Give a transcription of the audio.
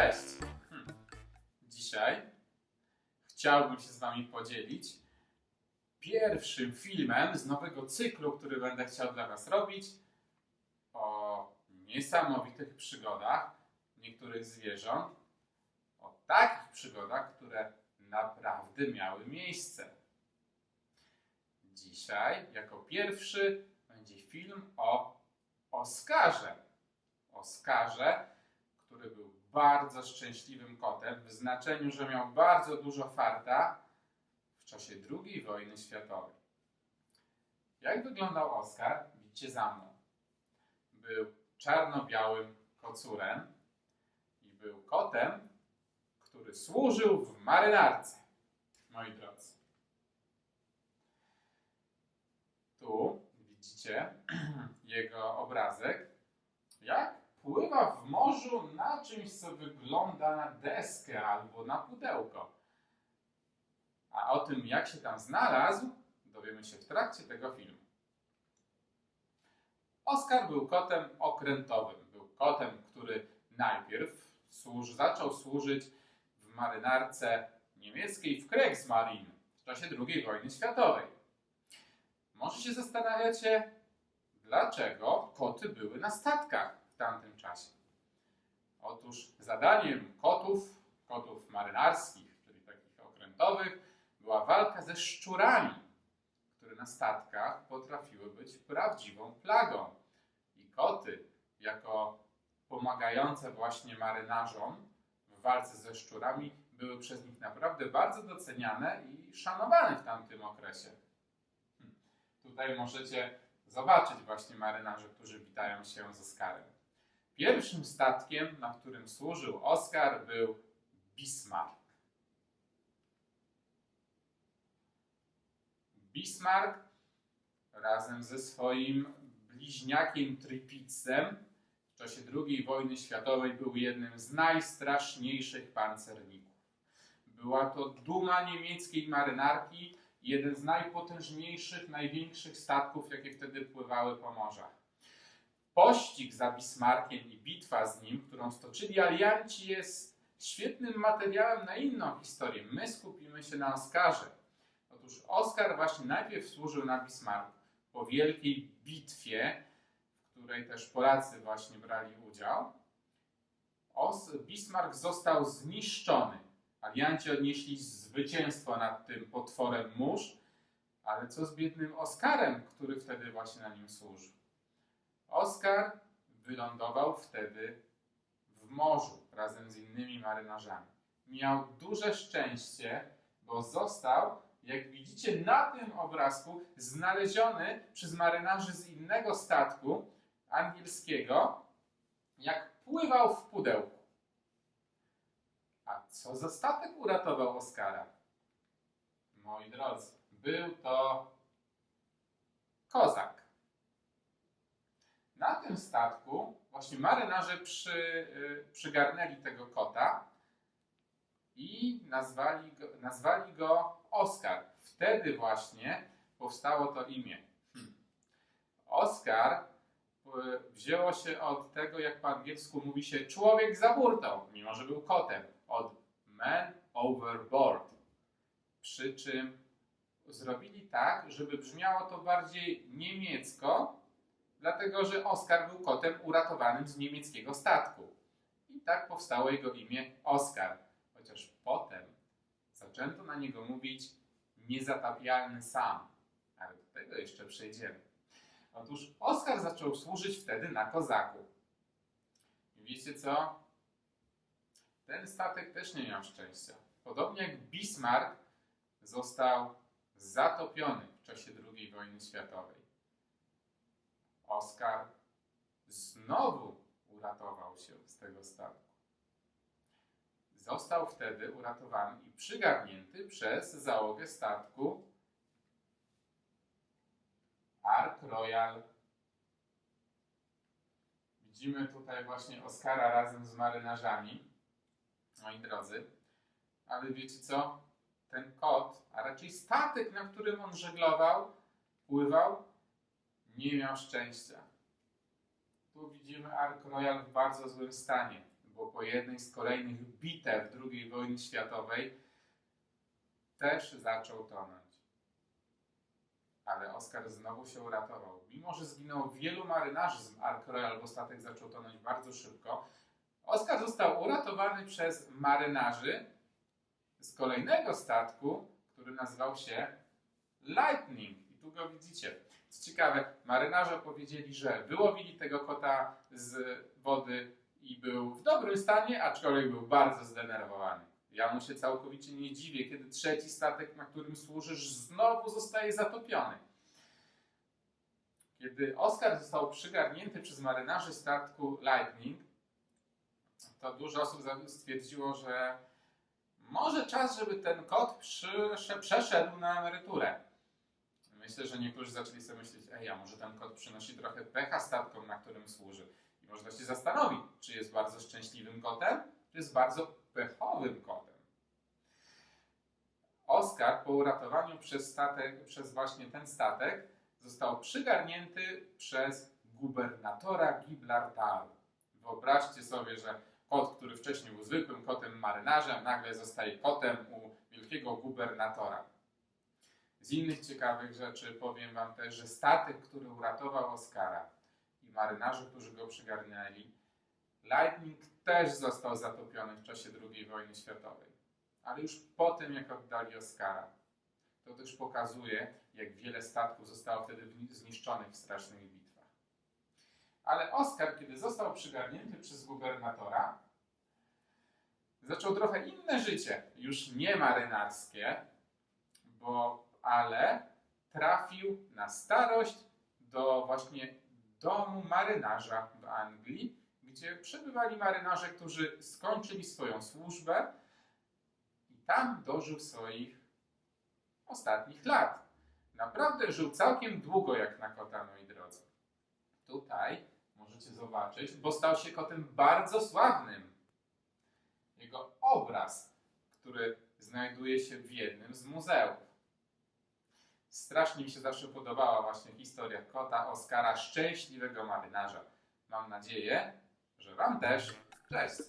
Cześć! Hmm. Dzisiaj chciałbym się z Wami podzielić pierwszym filmem z nowego cyklu, który będę chciał dla Was robić o niesamowitych przygodach niektórych zwierząt, o takich przygodach, które naprawdę miały miejsce. Dzisiaj, jako pierwszy, będzie film o Oskarze. Oskarze, który był bardzo szczęśliwym kotem, w znaczeniu, że miał bardzo dużo farta w czasie II wojny światowej. Jak wyglądał Oskar? Widzicie za mną. Był czarno-białym kocurem i był kotem, który służył w marynarce, moi drodzy. Tu widzicie jego obrazek, pływa w morzu na czymś, co wygląda na deskę albo na pudełko. A o tym, jak się tam znalazł, dowiemy się w trakcie tego filmu. Oskar był kotem okrętowym. Był kotem, który najpierw służ, zaczął służyć w marynarce niemieckiej w Kriegsmarine w czasie II wojny światowej. Może się zastanawiacie, dlaczego koty były na statkach tamtym czasie. Otóż zadaniem kotów, kotów marynarskich, czyli takich okrętowych, była walka ze szczurami, które na statkach potrafiły być prawdziwą plagą. I koty, jako pomagające właśnie marynarzom w walce ze szczurami, były przez nich naprawdę bardzo doceniane i szanowane w tamtym okresie. Hmm. Tutaj możecie zobaczyć właśnie marynarzy, którzy witają się z Oskarem. Pierwszym statkiem, na którym służył Oskar, był Bismarck. Bismarck razem ze swoim bliźniakiem Tripitzem w czasie II wojny światowej był jednym z najstraszniejszych pancerników. Była to duma niemieckiej marynarki, jeden z najpotężniejszych, największych statków, jakie wtedy pływały po morzach. Pościg za Bismarckiem i bitwa z nim, którą stoczyli alianci, jest świetnym materiałem na inną historię. My skupimy się na Oskarze. Otóż Oskar właśnie najpierw służył na Bismarcku po wielkiej bitwie, w której też Polacy właśnie brali udział. Os Bismarck został zniszczony. Alianci odnieśli zwycięstwo nad tym potworem mórz, ale co z biednym Oskarem, który wtedy właśnie na nim służył? Oskar wylądował wtedy w morzu razem z innymi marynarzami. Miał duże szczęście, bo został, jak widzicie na tym obrazku, znaleziony przez marynarzy z innego statku angielskiego, jak pływał w pudełku. A co za statek uratował Oskara? Moi drodzy, był to kozak. Statku właśnie marynarze przy, y, przygarnęli tego kota i nazwali go, nazwali go Oskar. Wtedy właśnie powstało to imię. Hmm. Oskar y, wzięło się od tego, jak po angielsku mówi się człowiek za burtą, mimo że był kotem, od man overboard. Przy czym zrobili tak, żeby brzmiało to bardziej niemiecko, dlatego że Oskar był kotem uratowanym z niemieckiego statku. I tak powstało jego imię Oskar. Chociaż potem zaczęto na niego mówić niezatapialny sam. Ale do tego jeszcze przejdziemy. Otóż Oskar zaczął służyć wtedy na kozaku. I wiecie co? Ten statek też nie miał szczęścia. Podobnie jak Bismarck został zatopiony w czasie II wojny światowej. Oskar znowu uratował się z tego statku. Został wtedy uratowany i przygarnięty przez załogę statku Ark Royal. Widzimy tutaj właśnie Oskara razem z marynarzami, moi drodzy. Ale wiecie co? Ten kot, a raczej statek, na którym on żeglował, pływał, nie miał szczęścia. Tu widzimy Ark Royal w bardzo złym stanie, bo po jednej z kolejnych bitew II wojny światowej też zaczął tonąć. Ale Oskar znowu się uratował. Mimo, że zginęło wielu marynarzy z Ark Royal, bo statek zaczął tonąć bardzo szybko, Oskar został uratowany przez marynarzy z kolejnego statku, który nazywał się Lightning. I tu go widzicie. Co ciekawe, marynarze powiedzieli, że wyłowili tego kota z wody i był w dobrym stanie, aczkolwiek był bardzo zdenerwowany. Ja mu się całkowicie nie dziwię, kiedy trzeci statek, na którym służysz, znowu zostaje zatopiony. Kiedy Oskar został przygarnięty przez marynarzy statku Lightning, to dużo osób stwierdziło, że może czas, żeby ten kot przeszedł na emeryturę. Myślę, że niektórzy zaczęli sobie myśleć, ej, a może ten kot przynosi trochę pecha statkom, na którym służy. I można się zastanowić, czy jest bardzo szczęśliwym kotem, czy jest bardzo pechowym kotem. Oskar po uratowaniu przez, statek, przez właśnie ten statek został przygarnięty przez gubernatora Gibraltaru. Wyobraźcie sobie, że kot, który wcześniej był zwykłym kotem marynarzem, nagle zostaje kotem u wielkiego gubernatora. Z innych ciekawych rzeczy powiem Wam też, że statek, który uratował Oskara i marynarze, którzy go przygarnęli, Lightning też został zatopiony w czasie II wojny światowej. Ale już po tym, jak oddali Oskara. To też pokazuje, jak wiele statków zostało wtedy zniszczonych w strasznych bitwach. Ale Oskar, kiedy został przygarnięty przez gubernatora, zaczął trochę inne życie, już nie marynarskie, bo ale trafił na starość do właśnie domu marynarza w Anglii, gdzie przebywali marynarze, którzy skończyli swoją służbę i tam dożył swoich ostatnich lat. Naprawdę żył całkiem długo jak na kota, moi drodzy. Tutaj możecie zobaczyć, bo stał się kotem bardzo sławnym. Jego obraz, który znajduje się w jednym z muzeów. Strasznie mi się zawsze podobała właśnie historia kota Oskara, szczęśliwego marynarza. Mam nadzieję, że Wam też. Cześć!